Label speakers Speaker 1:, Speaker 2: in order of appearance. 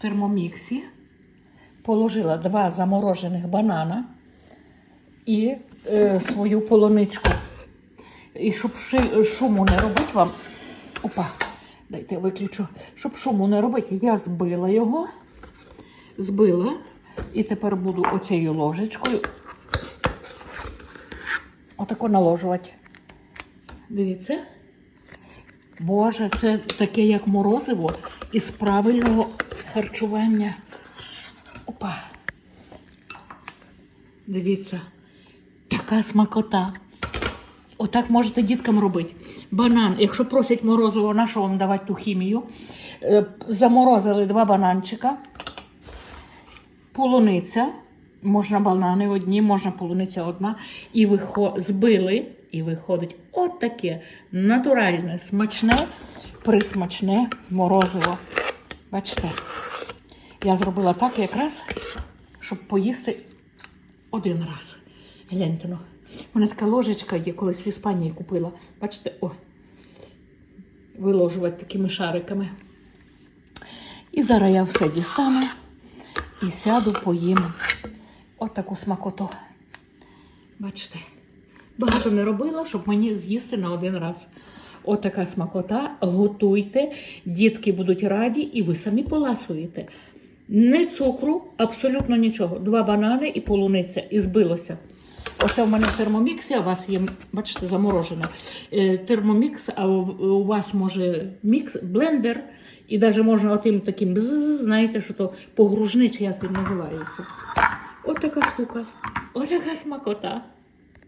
Speaker 1: термоміксі положила два заморожених банана і е, свою полуничку. І щоб шуму не робити вам. Опа, дайте виключу. Щоб шуму не робити, я збила його. Збила. І тепер буду оцією ложечкою отако наложувати. Дивіться. Боже, це таке як морозиво із правильного харчування. Опа. Дивіться, така смакота. Отак можете діткам робити. Банан, якщо просять морозиво, на що вам давати ту хімію? Е, Заморозили два бананчика, полуниця. Можна банани одні, можна полуниця одна. І вихо... збили, і виходить от таке натуральне, смачне, присмачне морозиво. Бачите, я зробила так якраз, щоб поїсти один раз. Гляньте, ну. У мене така ложечка є, колись в Іспанії купила. Бачите, о, виложувати такими шариками. І зараз я все дістану і сяду, поїм. От смакоту. Бачите, багато не робила, щоб мені з'їсти на один раз. От смакота. Готуйте, дітки будуть раді, і ви самі поласуєте. Не цукру, абсолютно нічого. Два банани і полуниця, і збилося. Оце в мене в термоміксі, а у вас є, бачите, заморожене. Е, Термомікс, а у, вас може мікс, блендер, і навіть можна отим таким знаєте, що то погружний, як він називається. От така штука. От смакота.